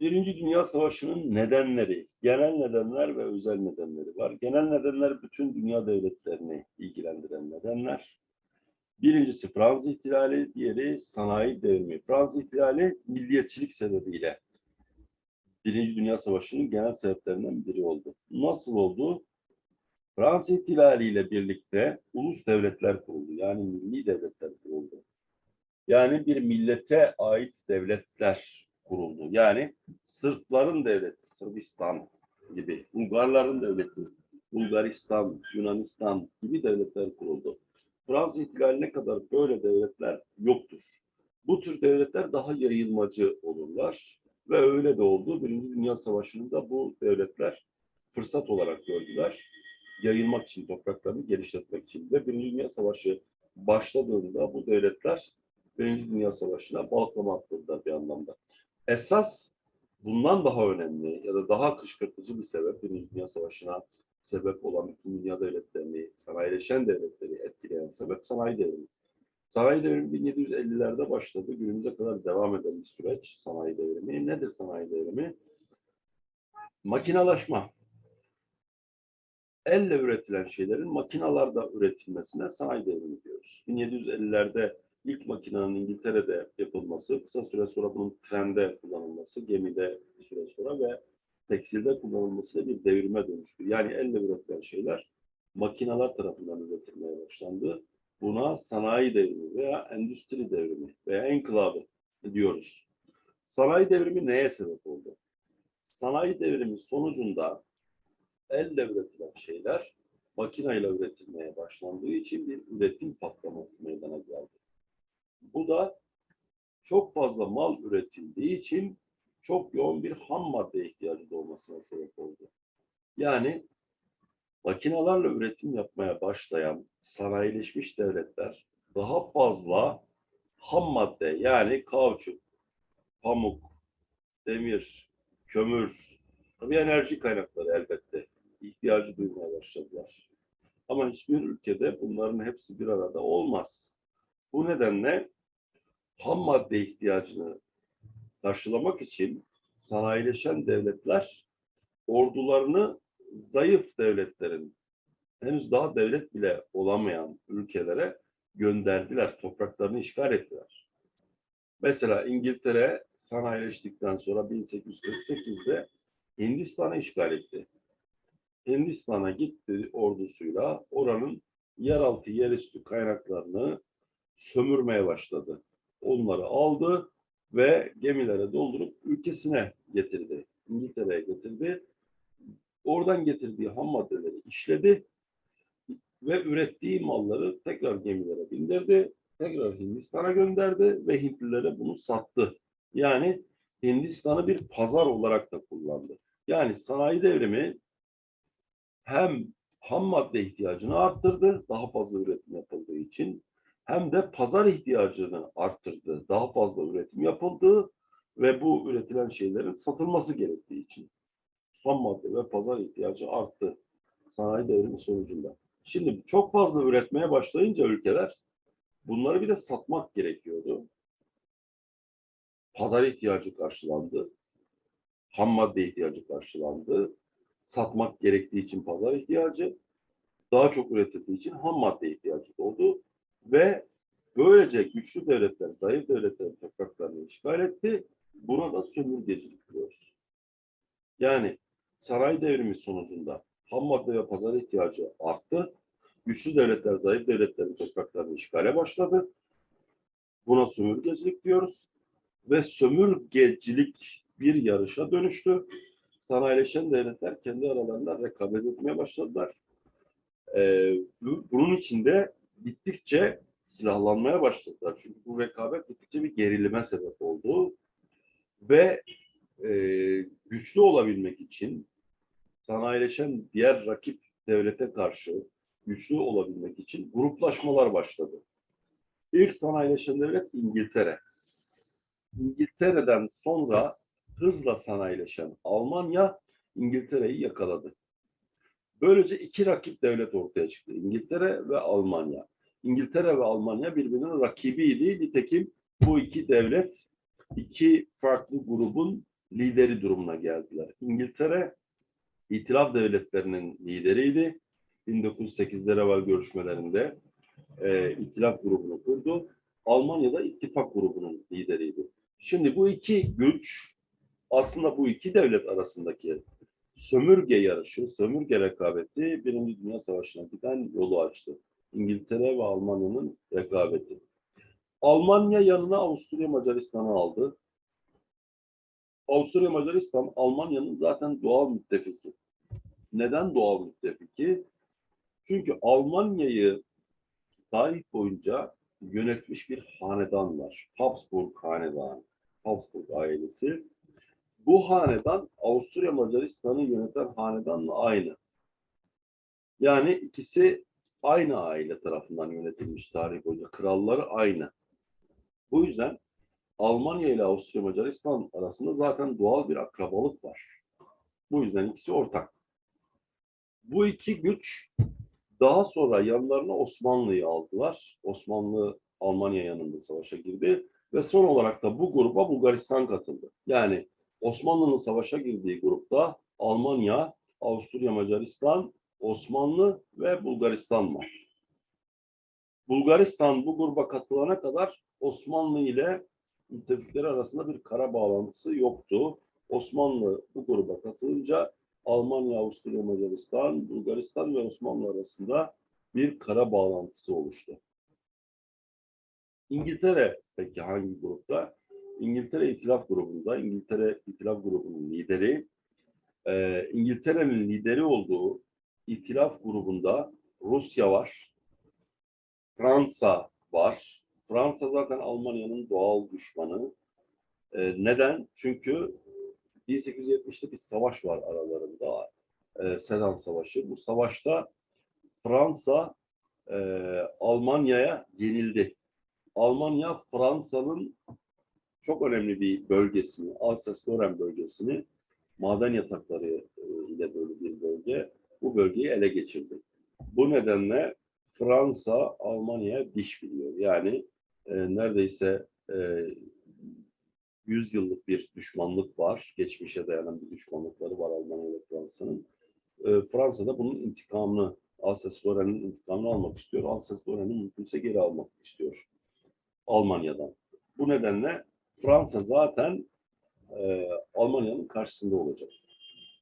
Birinci Dünya Savaşı'nın nedenleri, genel nedenler ve özel nedenleri var. Genel nedenler bütün dünya devletlerini ilgilendiren nedenler. Birincisi Fransız ihtilali, diğeri sanayi devrimi. Fransız ihtilali milliyetçilik sebebiyle Birinci Dünya Savaşı'nın genel sebeplerinden biri oldu. Nasıl oldu? Fransız ihtilaliyle birlikte ulus devletler kuruldu. Yani milli devletler kuruldu. Yani bir millete ait devletler kuruldu. Yani Sırpların devleti, Sırbistan gibi, Bulgarların devleti, Bulgaristan, Yunanistan gibi devletler kuruldu. Fransız ihtilaline kadar böyle devletler yoktur. Bu tür devletler daha yayılmacı olurlar ve öyle de oldu. Birinci Dünya Savaşı'nda bu devletler fırsat olarak gördüler. Yayılmak için, topraklarını genişletmek için ve Birinci Dünya Savaşı başladığında bu devletler Birinci Dünya Savaşı'na balklama attırdılar bir anlamda. Esas bundan daha önemli ya da daha kışkırtıcı bir sebep Birinci Dünya Savaşı'na sebep olan bütün dünya devletlerini, sanayileşen devletleri etkileyen sebep sanayi devrimi. Sanayi devrimi 1750'lerde başladı. Günümüze kadar devam eden bir süreç sanayi devrimi. Nedir sanayi devrimi? Makinalaşma. Elle üretilen şeylerin makinalarda üretilmesine sanayi devrimi diyoruz. 1750'lerde ilk makinenin İngiltere'de yapılması, kısa süre sonra bunun trende kullanılması, gemide bir süre sonra ve tekstilde kullanılması bir devrime dönüştü. Yani elle üretilen şeyler makineler tarafından üretilmeye başlandı. Buna sanayi devrimi veya endüstri devrimi veya enkılabı diyoruz. Sanayi devrimi neye sebep oldu? Sanayi devrimi sonucunda elle üretilen şeyler makineyle üretilmeye başlandığı için bir üretim patlaması meydana geldi. Bu da çok fazla mal üretildiği için çok yoğun bir ham madde ihtiyacı doğmasına sebep oldu. Yani makinalarla üretim yapmaya başlayan sanayileşmiş devletler daha fazla ham madde yani kauçuk, pamuk, demir, kömür, tabii enerji kaynakları elbette ihtiyacı duymaya başladılar. Ama hiçbir ülkede bunların hepsi bir arada olmaz. Bu nedenle ham madde ihtiyacını karşılamak için sanayileşen devletler ordularını zayıf devletlerin henüz daha devlet bile olamayan ülkelere gönderdiler. Topraklarını işgal ettiler. Mesela İngiltere sanayileştikten sonra 1848'de Hindistan'ı işgal etti. Hindistan'a gitti ordusuyla oranın yeraltı yerüstü kaynaklarını sömürmeye başladı. Onları aldı ve gemilere doldurup ülkesine getirdi. İngiltere'ye getirdi. Oradan getirdiği ham maddeleri işledi ve ürettiği malları tekrar gemilere bindirdi. Tekrar Hindistan'a gönderdi ve Hintlilere bunu sattı. Yani Hindistan'ı bir pazar olarak da kullandı. Yani sanayi devrimi hem ham madde ihtiyacını arttırdı, daha fazla üretim yapıldığı için hem de pazar ihtiyacını arttırdı. Daha fazla üretim yapıldı ve bu üretilen şeylerin satılması gerektiği için ham madde ve pazar ihtiyacı arttı sanayi devrimi sonucunda. Şimdi çok fazla üretmeye başlayınca ülkeler bunları bir de satmak gerekiyordu. Pazar ihtiyacı karşılandı. Ham madde ihtiyacı karşılandı. Satmak gerektiği için pazar ihtiyacı, daha çok üretildiği için ham madde ihtiyacı doğdu ve böylece güçlü devletler, zayıf devletlerin topraklarını işgal etti. Buna da sömürgecilik diyoruz. Yani sanayi devrimi sonucunda ham madde ve pazar ihtiyacı arttı. Güçlü devletler, zayıf devletlerin topraklarını işgale başladı. Buna sömürgecilik diyoruz. Ve sömürgecilik bir yarışa dönüştü. Sanayileşen devletler kendi aralarında rekabet etmeye başladılar. Ee, bunun içinde gittikçe silahlanmaya başladılar. Çünkü bu rekabet gittikçe bir gerilime sebep oldu. Ve e, güçlü olabilmek için sanayileşen diğer rakip devlete karşı güçlü olabilmek için gruplaşmalar başladı. İlk sanayileşen devlet İngiltere. İngiltere'den sonra hızla sanayileşen Almanya İngiltere'yi yakaladı. Böylece iki rakip devlet ortaya çıktı. İngiltere ve Almanya. İngiltere ve Almanya birbirinin rakibiydi. Nitekim bu iki devlet iki farklı grubun lideri durumuna geldiler. İngiltere İtilaf devletlerinin lideriydi. 1908'de Reval görüşmelerinde e, İtilaf grubunu kurdu. Almanya da ittifak grubunun lideriydi. Şimdi bu iki güç aslında bu iki devlet arasındaki sömürge yarışı, sömürge rekabeti Birinci Dünya Savaşı'na giden yolu açtı. İngiltere ve Almanya'nın rekabeti. Almanya yanına Avusturya Macaristan'ı aldı. Avusturya Macaristan Almanya'nın zaten doğal müttefiki. Neden doğal müttefiki? Çünkü Almanya'yı tarih boyunca yönetmiş bir hanedan var. Habsburg hanedanı. Habsburg ailesi. Bu hanedan Avusturya Macaristan'ı yöneten hanedanla aynı. Yani ikisi aynı aile tarafından yönetilmiş tarih boyunca. Kralları aynı. Bu yüzden Almanya ile Avusturya Macaristan arasında zaten doğal bir akrabalık var. Bu yüzden ikisi ortak. Bu iki güç daha sonra yanlarına Osmanlı'yı aldılar. Osmanlı Almanya yanında savaşa girdi ve son olarak da bu gruba Bulgaristan katıldı. Yani Osmanlı'nın savaşa girdiği grupta Almanya, Avusturya Macaristan, Osmanlı ve Bulgaristan var. Bulgaristan bu gruba katılana kadar Osmanlı ile müttefikleri arasında bir kara bağlantısı yoktu. Osmanlı bu gruba katılınca Almanya, Avusturya, Macaristan, Bulgaristan ve Osmanlı arasında bir kara bağlantısı oluştu. İngiltere peki hangi grupta? İngiltere İtilaf grubunda, İngiltere İtilaf grubunun lideri, e, İngiltere'nin lideri olduğu İtilaf grubunda Rusya var, Fransa var. Fransa zaten Almanya'nın doğal düşmanı. E, neden? Çünkü 1870'te bir savaş var aralarında. E, Sedan Savaşı. Bu savaşta Fransa e, Almanya'ya yenildi. Almanya Fransa'nın çok önemli bir bölgesini, Alsace-Lorraine bölgesini maden yatakları e, ile böyle bir bölge bu bölgeyi ele geçirdi. Bu nedenle Fransa Almanya'ya diş biliyor. Yani e, neredeyse e, 100 yıllık bir düşmanlık var. Geçmişe dayanan bir düşmanlıkları var Almanya ile Fransa'nın. E, Fransa da bunun intikamını, Alsace-Lorraine'in intikamını almak istiyor. Alsace-Lorraine'in mümkünse geri almak istiyor Almanya'dan. Bu nedenle Fransa zaten e, Almanya'nın karşısında olacak.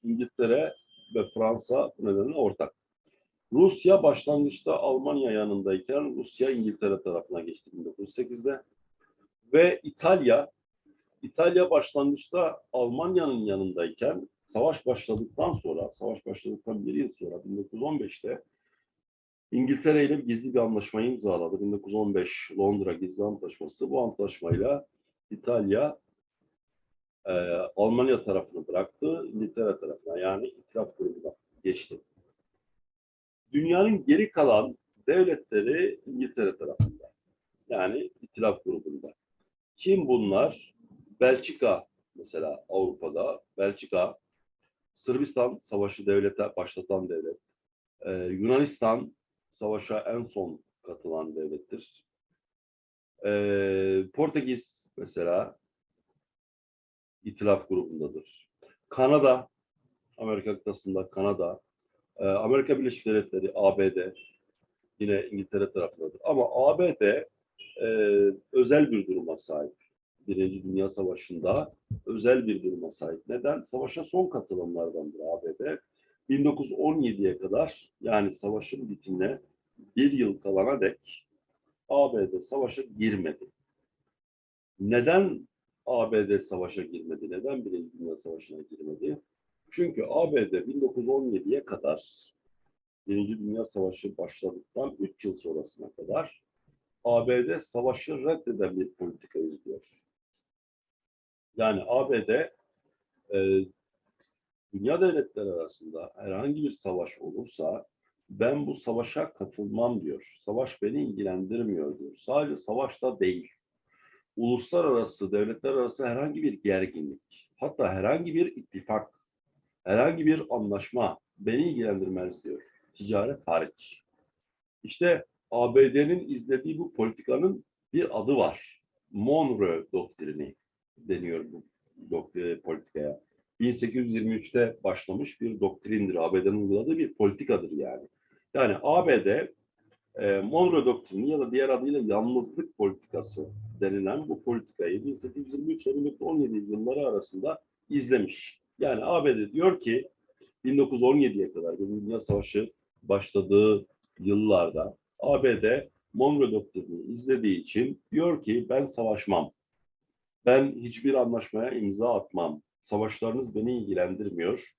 İngiltere ve Fransa bu nedenle ortak. Rusya başlangıçta Almanya yanındayken Rusya İngiltere tarafına geçti 1908'de. Ve İtalya, İtalya başlangıçta Almanya'nın yanındayken savaş başladıktan sonra, savaş başladıktan bir yıl sonra 1915'te İngiltere ile gizli bir anlaşmayı imzaladı. 1915 Londra Gizli Antlaşması. Bu antlaşmayla İtalya e, Almanya tarafını bıraktı, İngiltere tarafına yani itiraf grubuna geçti. Dünyanın geri kalan devletleri İngiltere tarafında. Yani itilaf grubunda. Kim bunlar? Belçika mesela Avrupa'da. Belçika, Sırbistan savaşı devlete başlatan devlet. Ee, Yunanistan savaşa en son katılan devlettir. Ee, Portekiz mesela itilaf grubundadır. Kanada, Amerika kıtasında Kanada, e, Amerika Birleşik Devletleri, ABD yine İngiltere tarafındadır. Ama ABD e, özel bir duruma sahip. Birinci Dünya Savaşı'nda özel bir duruma sahip. Neden? Savaşa son katılanlardandır ABD. 1917'ye kadar yani savaşın bitimine bir yıl kalana dek ABD savaşa girmedi. Neden ABD savaşa girmedi? Neden Birinci Dünya Savaşı'na girmedi? Çünkü ABD 1917'ye kadar Birinci Dünya Savaşı başladıktan 3 yıl sonrasına kadar ABD savaşı reddeden bir politika izliyor. Yani ABD e, dünya devletleri arasında herhangi bir savaş olursa ben bu savaşa katılmam diyor. Savaş beni ilgilendirmiyor diyor. Sadece savaşta değil. Uluslararası, devletler arası herhangi bir gerginlik, hatta herhangi bir ittifak, herhangi bir anlaşma beni ilgilendirmez diyor. Ticaret hariç. İşte ABD'nin izlediği bu politikanın bir adı var. Monroe doktrini deniyor bu doktri, politikaya. 1823'te başlamış bir doktrindir. ABD'nin uyguladığı bir politikadır yani. Yani ABD e, Monroe doktrini ya da diğer adıyla yalnızlık politikası denilen bu politikayı 1823 ile 1917 yılları arasında izlemiş. Yani ABD diyor ki 1917'ye kadar bir Dünya Savaşı başladığı yıllarda ABD Monroe doktrinini izlediği için diyor ki ben savaşmam. Ben hiçbir anlaşmaya imza atmam. Savaşlarınız beni ilgilendirmiyor.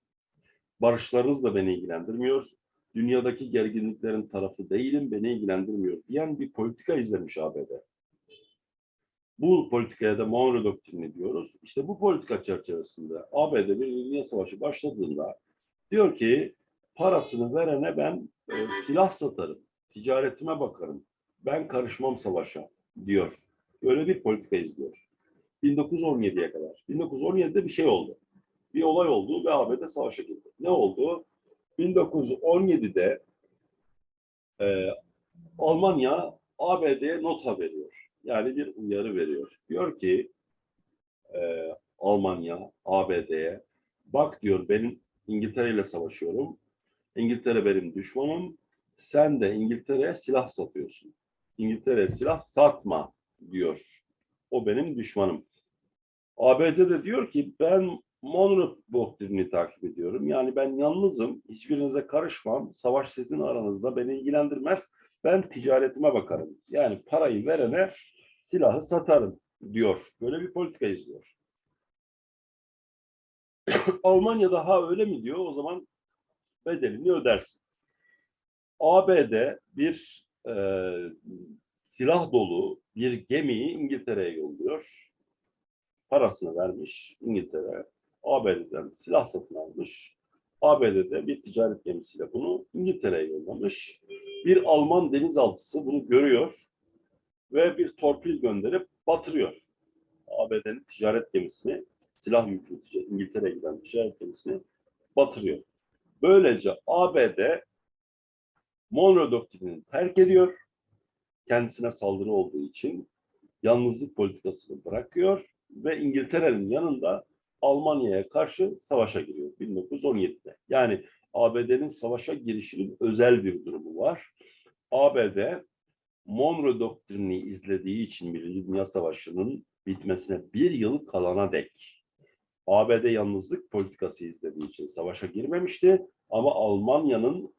Barışlarınız da beni ilgilendirmiyor. Dünyadaki gerginliklerin tarafı değilim, beni ilgilendirmiyor diyen bir politika izlemiş ABD. Bu politikaya da Monroe doktrini diyoruz. İşte bu politika çerçevesinde ABD bir Dünya Savaşı başladığında diyor ki parasını verene ben e, silah satarım, ticaretime bakarım, ben karışmam savaşa diyor. Böyle bir politika izliyor. 1917'ye kadar. 1917'de bir şey oldu. Bir olay oldu ve ABD savaşa girdi. Ne oldu? 1917'de e, Almanya ABD'ye nota veriyor. Yani bir uyarı veriyor. Diyor ki e, Almanya ABD'ye bak diyor benim İngiltere ile savaşıyorum. İngiltere benim düşmanım. Sen de İngiltere'ye silah satıyorsun. İngiltere'ye silah satma diyor. O benim düşmanım. ABD de diyor ki ben Monroe doktrinini takip ediyorum. Yani ben yalnızım, hiçbirinize karışmam. Savaş sizin aranızda beni ilgilendirmez. Ben ticaretime bakarım. Yani parayı verene silahı satarım diyor. Böyle bir politika izliyor. Almanya daha öyle mi diyor? O zaman bedelini ödersin. ABD bir e, silah dolu bir gemiyi İngiltere'ye yolluyor. Parasını vermiş İngiltere. ABD'den silah satın almış. ABD'de bir ticaret gemisiyle bunu İngiltere'ye yollamış. Bir Alman denizaltısı bunu görüyor ve bir torpil gönderip batırıyor. ABD'nin ticaret gemisini, silah yüklü İngiltere'ye giden ticaret gemisini batırıyor. Böylece ABD Monroe doktrinini terk ediyor. Kendisine saldırı olduğu için yalnızlık politikasını bırakıyor ve İngiltere'nin yanında Almanya'ya karşı savaşa giriyor 1917'de. Yani ABD'nin savaşa girişinin özel bir durumu var. ABD Monroe doktrinini izlediği için Birinci Dünya Savaşı'nın bitmesine bir yıl kalana dek ABD yalnızlık politikası izlediği için savaşa girmemişti. Ama Almanya'nın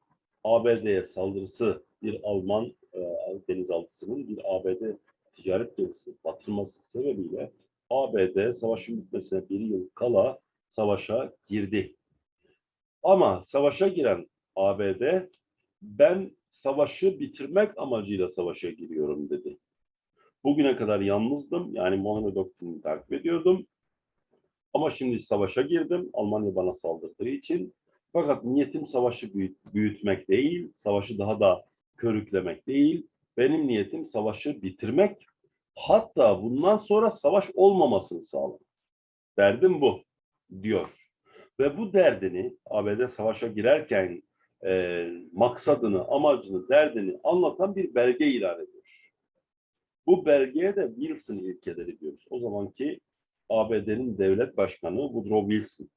ABD'ye saldırısı bir Alman e, denizaltısının bir ABD ticaret gemisini batırması sebebiyle ABD savaşın bitmesine bir yıl kala savaşa girdi. Ama savaşa giren ABD ben savaşı bitirmek amacıyla savaşa giriyorum dedi. Bugüne kadar yalnızdım. Yani Monroe doktrinini takip ediyordum. Ama şimdi savaşa girdim. Almanya bana saldırdığı için. Fakat niyetim savaşı büyüt- büyütmek değil, savaşı daha da körüklemek değil. Benim niyetim savaşı bitirmek, hatta bundan sonra savaş olmamasını sağlamak. Derdim bu, diyor. Ve bu derdini ABD savaşa girerken e, maksadını, amacını, derdini anlatan bir belge ilan ediyor. Bu belgeye de Wilson ilkeleri diyoruz. O zamanki ABD'nin devlet başkanı Woodrow Wilson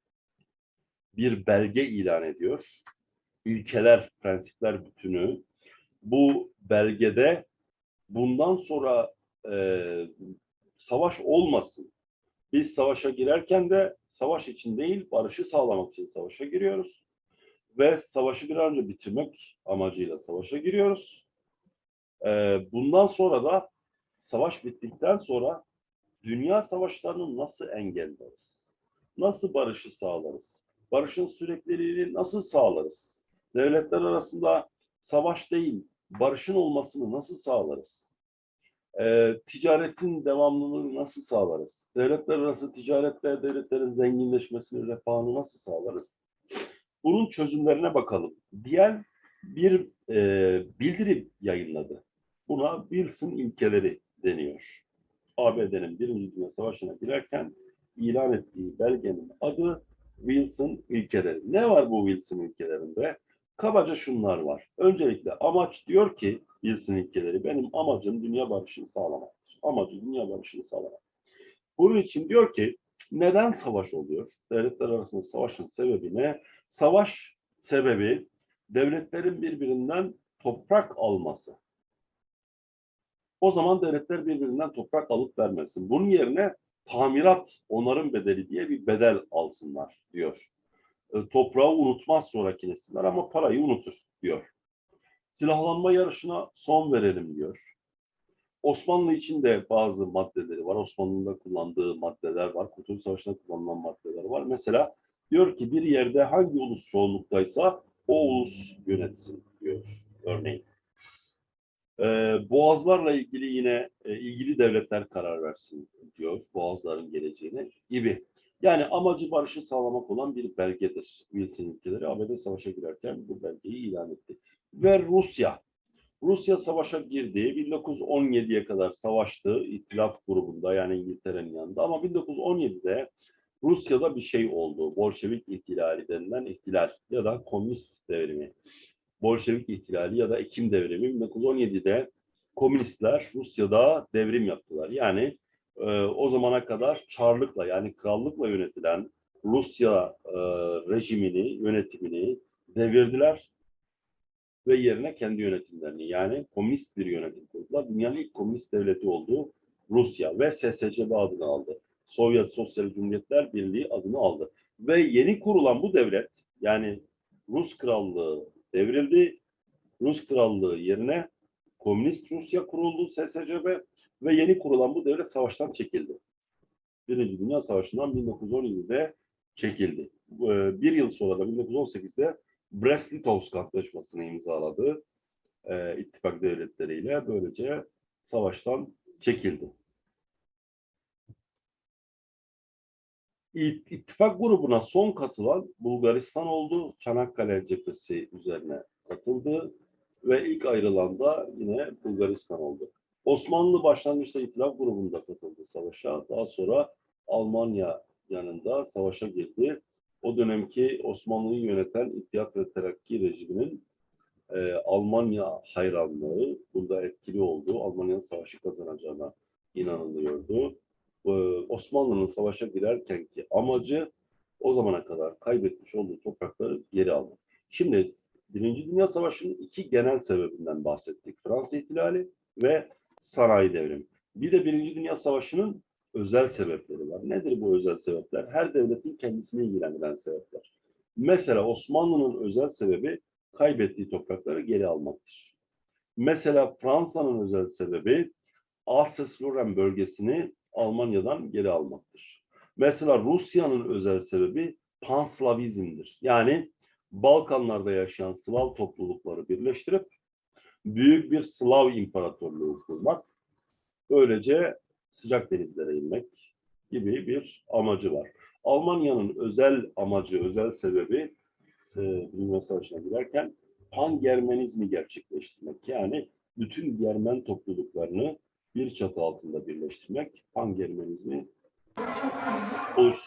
bir belge ilan ediyor. İlkeler, prensipler bütünü. Bu belgede bundan sonra e, savaş olmasın. Biz savaşa girerken de savaş için değil, barışı sağlamak için savaşa giriyoruz. Ve savaşı bir an önce bitirmek amacıyla savaşa giriyoruz. E, bundan sonra da savaş bittikten sonra dünya savaşlarını nasıl engelleriz? Nasıl barışı sağlarız? Barışın sürekliliğini nasıl sağlarız? Devletler arasında savaş değil, barışın olmasını nasıl sağlarız? Ee, ticaretin devamlılığını nasıl sağlarız? Devletler arası ticarette devletlerin zenginleşmesini, refahını nasıl sağlarız? Bunun çözümlerine bakalım. Diğer bir e, bildiri yayınladı. Buna Wilson ilkeleri deniyor. ABD'nin Birinci Dünya Savaşı'na girerken ilan ettiği belgenin adı Wilson ilkeleri. Ne var bu Wilson ilkelerinde? Kabaca şunlar var. Öncelikle amaç diyor ki Wilson ilkeleri benim amacım dünya barışını sağlamaktır. Amacı dünya barışını sağlamak. Bunun için diyor ki Neden savaş oluyor? Devletler arasında savaşın sebebi ne? Savaş sebebi devletlerin birbirinden toprak alması. O zaman devletler birbirinden toprak alıp vermesin. Bunun yerine tamirat, onarım bedeli diye bir bedel alsınlar diyor. E, toprağı unutmaz sonraki nesiller ama parayı unutur diyor. Silahlanma yarışına son verelim diyor. Osmanlı için de bazı maddeleri var. Osmanlı'nın da kullandığı maddeler var. Kurtuluş Savaşı'nda kullanılan maddeler var. Mesela diyor ki bir yerde hangi ulus çoğunluktaysa o ulus yönetsin diyor örneğin. Ee, boğazlarla ilgili yine e, ilgili devletler karar versin diyor. Boğazların geleceğine gibi. Yani amacı barışı sağlamak olan bir belgedir. Wilson ülkeleri ABD savaşa girerken bu belgeyi ilan etti. Ve Rusya. Rusya savaşa girdi. 1917'ye kadar savaştı İtilaf grubunda yani İngiltere'nin yanında. Ama 1917'de Rusya'da bir şey oldu. Bolşevik ihtilali denilen ihtilal ya da komünist devrimi. Bolşevik ihtilali ya da Ekim devrimi 1917'de komünistler Rusya'da devrim yaptılar. Yani e, o zamana kadar çarlıkla yani krallıkla yönetilen Rusya e, rejimini, yönetimini devirdiler ve yerine kendi yönetimlerini yani komünist bir yönetim kurdular. Dünyanın ilk komünist devleti oldu Rusya ve SSCB adını aldı. Sovyet Sosyal Cumhuriyetler Birliği adını aldı. Ve yeni kurulan bu devlet yani Rus Krallığı devrildi. Rus Krallığı yerine Komünist Rusya kuruldu SSCB ve yeni kurulan bu devlet savaştan çekildi. Birinci Dünya Savaşı'ndan 1917'de çekildi. Ee, Bir yıl sonra da 1918'de Brest-Litovsk Antlaşması'nı imzaladı e, ittifak devletleriyle. Böylece savaştan çekildi. İttifak grubuna son katılan Bulgaristan oldu. Çanakkale cephesi üzerine katıldı ve ilk ayrılan da yine Bulgaristan oldu. Osmanlı başlangıçta İtilaf grubunda katıldı savaşa. Daha sonra Almanya yanında savaşa girdi. O dönemki Osmanlı'yı yöneten İttihat ve Terakki rejiminin e, Almanya hayranlığı burada etkili oldu. Almanya'nın savaşı kazanacağına inanılıyordu. Ee, Osmanlı'nın savaşa girerkenki amacı o zamana kadar kaybetmiş olduğu toprakları geri almak. Şimdi Birinci Dünya Savaşı'nın iki genel sebebinden bahsettik. Fransa ihtilali ve sanayi devrimi. Bir de Birinci Dünya Savaşı'nın özel sebepleri var. Nedir bu özel sebepler? Her devletin kendisini ilgilendiren sebepler. Mesela Osmanlı'nın özel sebebi kaybettiği toprakları geri almaktır. Mesela Fransa'nın özel sebebi Alsace-Lorraine bölgesini Almanya'dan geri almaktır. Mesela Rusya'nın özel sebebi panslavizmdir. Yani Balkanlarda yaşayan Slav toplulukları birleştirip büyük bir Slav imparatorluğu kurmak, böylece sıcak denizlere inmek gibi bir amacı var. Almanya'nın özel amacı, özel sebebi e, Dünya Savaşı'na girerken pan-Germanizmi gerçekleştirmek. Yani bütün Germen topluluklarını bir çatı altında birleştirmek, olun. oluşturmak.